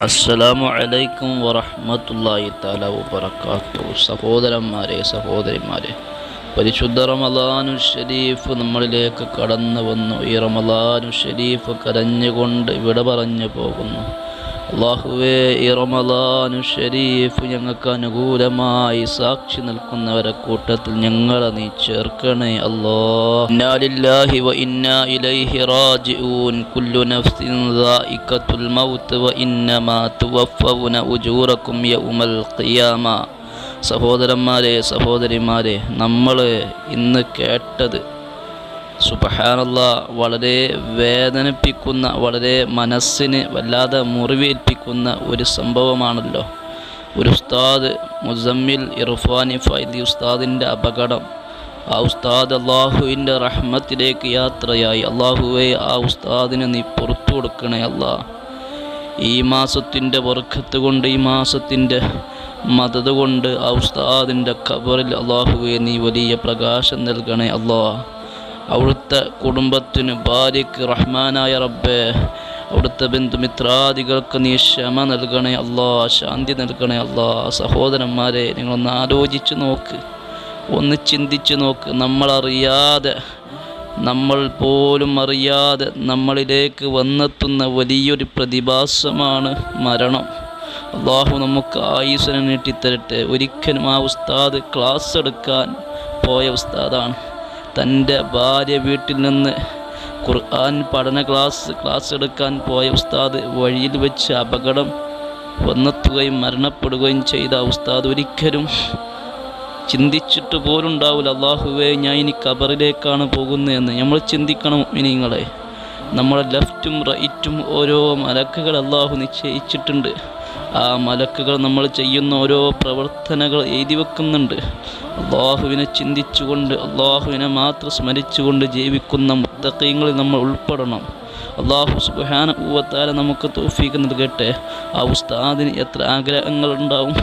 അസ്സലാമു അലൈക്കും വറഹ്മത്തുള്ളാഹി തആല വബറകാതുഹു. സഹോദരന്മാരെ സഹോദരിമാരെ പരിശുദ്ധ റമദാനു ഷരീഫ് നമ്മളിലേക്ക് കടന്നു വന്നു ഈ റമദാനു ഷരീഫ് കരഞ്ഞുകൊണ്ട് വിട പറഞ്ഞു പോകുന്നു അള്ളാഹുവേ ഈ റമദാനു ഷരീഫ് ഞങ്ങൾക്ക് അനുകൂലമായി സാക്ഷി നിൽക്കുന്നവരെ കൂട്ടത്തിൽ ഞങ്ങളെ നീ ചേർക്കണേ അല്ലാഹി വ ഇലൈഹി റാജിഊൻ. കുല്ലു നഫ്സിൻ വ യൗമൽ ഖിയാമ. സഹോദരന്മാരെ സഹോദരിമാരെ നമ്മൾ ഇന്ന് കേട്ടത് സുബഹാനല്ല വളരെ വേദനിപ്പിക്കുന്ന വളരെ മനസ്സിന് വല്ലാതെ മുറിവേൽപ്പിക്കുന്ന ഒരു സംഭവമാണല്ലോ. ഒരു ഉസ്താദ് മുസമ്മിൽ ഇർഫാനി ഫൈദി ഉസ്താദിന്റെ അപകടം. ആ ഉസ്താദ് അള്ളാഹുവിന്റെ റഹ്മത്തിലേക്ക് യാത്രയായി. അള്ളാഹുവെ ആ ഉസ്താദിനെ നീ പുറത്തു കൊടുക്കണേ അല്ലാ. ഈ മാസത്തിന്റെ വർക്കത്ത് കൊണ്ട് ഈ മാസത്തിന്റെ മതത് കൊണ്ട് ആ ഉസ്താദിന്റെ ഖബറിൽ അള്ളാഹുവെ നീ വലിയ പ്രകാശം നൽകണേ അല്ലാ. അവിടുത്തെ കുടുംബത്തിന് ഭാര്യയ്ക്ക് റഹ്മാനായ റബ്ബേ അവിടുത്തെ ബന്ധുമിത്രാദികൾക്ക് നീ ക്ഷമ നൽകണേ അല്ലാ ശാന്തി നൽകണേ അല്ലാ. സഹോദരന്മാരെ നിങ്ങളൊന്ന് ആലോചിച്ച് നോക്ക്. ഒന്ന് ചിന്തിച്ച് നോക്ക്. നമ്മളറിയാതെ നമ്മൾ പോലും അറിയാതെ നമ്മളിലേക്ക് വന്നെത്തുന്ന വലിയൊരു പ്രതിഭാസമാണ് മരണം. അള്ളാഹു നമുക്ക് ആയുസനെ നീട്ടിത്തരട്ടെ. ഒരിക്കലും ആ ഉസ്താദ് ക്ലാസ് എടുക്കാൻ പോയ ഉസ്താദാണ്. തന്റെ ഭാര്യ വീട്ടിൽ നിന്ന് ഖുർആൻ പഠന ക്ലാസ് ക്ലാസ് എടുക്കാൻ പോയ ഉസ്താദ് വഴിയിൽ വെച്ച് അപകടം വന്നെത്തുകയും മരണപ്പെടുകയും ചെയ്ത ഉസ്താദ് ഒരിക്കലും ചിന്തിച്ചിട്ട് പോലും ഉണ്ടാവില്ല അള്ളാഹുവേ ഞാൻ ഇനി കബറിലേക്കാണ് പോകുന്നതെന്ന് നമ്മൾ ചിന്തിക്കണം ഇനിങ്ങളെ നമ്മളെ ലെഫ്റ്റും റൈറ്റും ഓരോ മലക്കുകൾ അള്ളാഹു നിശ്ചയിച്ചിട്ടുണ്ട്. ആ മലക്കുകൾ നമ്മൾ ചെയ്യുന്ന ഓരോ പ്രവർത്തനങ്ങൾ എഴുതി വെക്കുന്നുണ്ട്. അള്ളാഹുവിനെ ചിന്തിച്ചുകൊണ്ട് അള്ളാഹുവിനെ മാത്രം സ്മരിച്ചുകൊണ്ട് ജീവിക്കുന്ന മുത്തക്കയങ്ങളിൽ നമ്മൾ ഉൾപ്പെടണം. അള്ളാഹു സുബാന ഊവത്താല നമുക്ക് തോഫീക്ക് നൽകട്ടെ ആ ഉസ്താദിന് എത്ര ആഗ്രഹങ്ങളുണ്ടാവും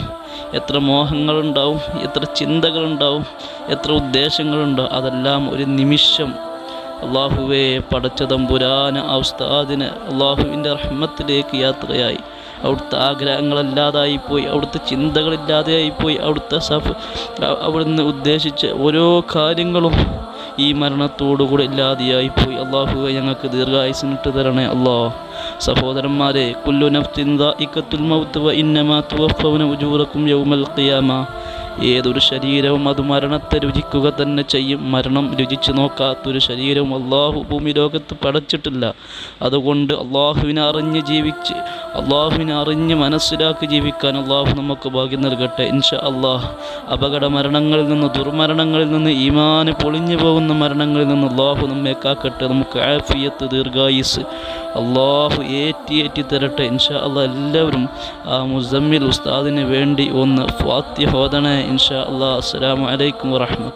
എത്ര മോഹങ്ങളുണ്ടാവും എത്ര ചിന്തകളുണ്ടാവും എത്ര ഉദ്ദേശങ്ങളുണ്ടാവും അതെല്ലാം ഒരു നിമിഷം അള്ളാഹുവേ പടച്ചതമ്പുരാന ആ ഉസ്താദിന് അള്ളാഹുവിന്റെ റഹ്മത്തിലേക്ക് യാത്രയായി. അവിടുത്തെ ആഗ്രഹങ്ങളില്ലാതായിപ്പോയി അവിടുത്തെ ചിന്തകളില്ലാതെയായിപ്പോയി അവിടുത്തെ സഫ് അവിടുന്ന് ഉദ്ദേശിച്ച ഓരോ കാര്യങ്ങളും ഈ മരണത്തോടുകൂടെ ഇല്ലാതെയായിപ്പോയി അള്ളാഹുവെ ഞങ്ങൾക്ക് ദീർഘായുസിനിട്ട് തരണേ അള്ളാ. സഹോദരന്മാരെ കുല്ലു നഫ്തിൻ ഇക്കത്തുൽ മൗത്ത് വ ഇന്നമാ തുവഫൗന ഉജൂറക്കും യൗമൽ ഖിയാമ. ഏതൊരു ശരീരവും അത് മരണത്തെ രുചിക്കുക തന്നെ ചെയ്യും. മരണം രുചിച്ചു നോക്കാത്തൊരു ശരീരവും അള്ളാഹു ഭൂമി ലോകത്ത് പടച്ചിട്ടില്ല. അതുകൊണ്ട് അള്ളാഹുവിനെ അറിഞ്ഞ് ജീവിച്ച് അള്ളാഹുവിനെ അറിഞ്ഞ് മനസ്സിലാക്കി ജീവിക്കാൻ അള്ളാഹു നമുക്ക് ഭാഗ്യം നൽകട്ടെ. ഇൻഷാ അള്ളാഹ് അപകട മരണങ്ങളിൽ നിന്ന് ദുർമരണങ്ങളിൽ നിന്ന് ഈമാന് പൊളിഞ്ഞു പോകുന്ന മരണങ്ങളിൽ നിന്ന് അള്ളാഹു നമ്മെ കാക്കട്ടെ. നമുക്ക് ആഫിയത്ത് ദീർഘായുസ് അള്ളാഹു ഏറ്റി ഏറ്റി തരട്ടെ. ഇൻഷാ അള്ളാഹ് എല്ലാവരും ആ മുസമ്മിൽ ഉസ്താദിന് വേണ്ടി ഒന്ന് ഫാത്തി ഹോദണേ ഇൻഷാ അള്ളാഹ് അസ്സലാമു അലൈക്കും വറഹ്മത്ത്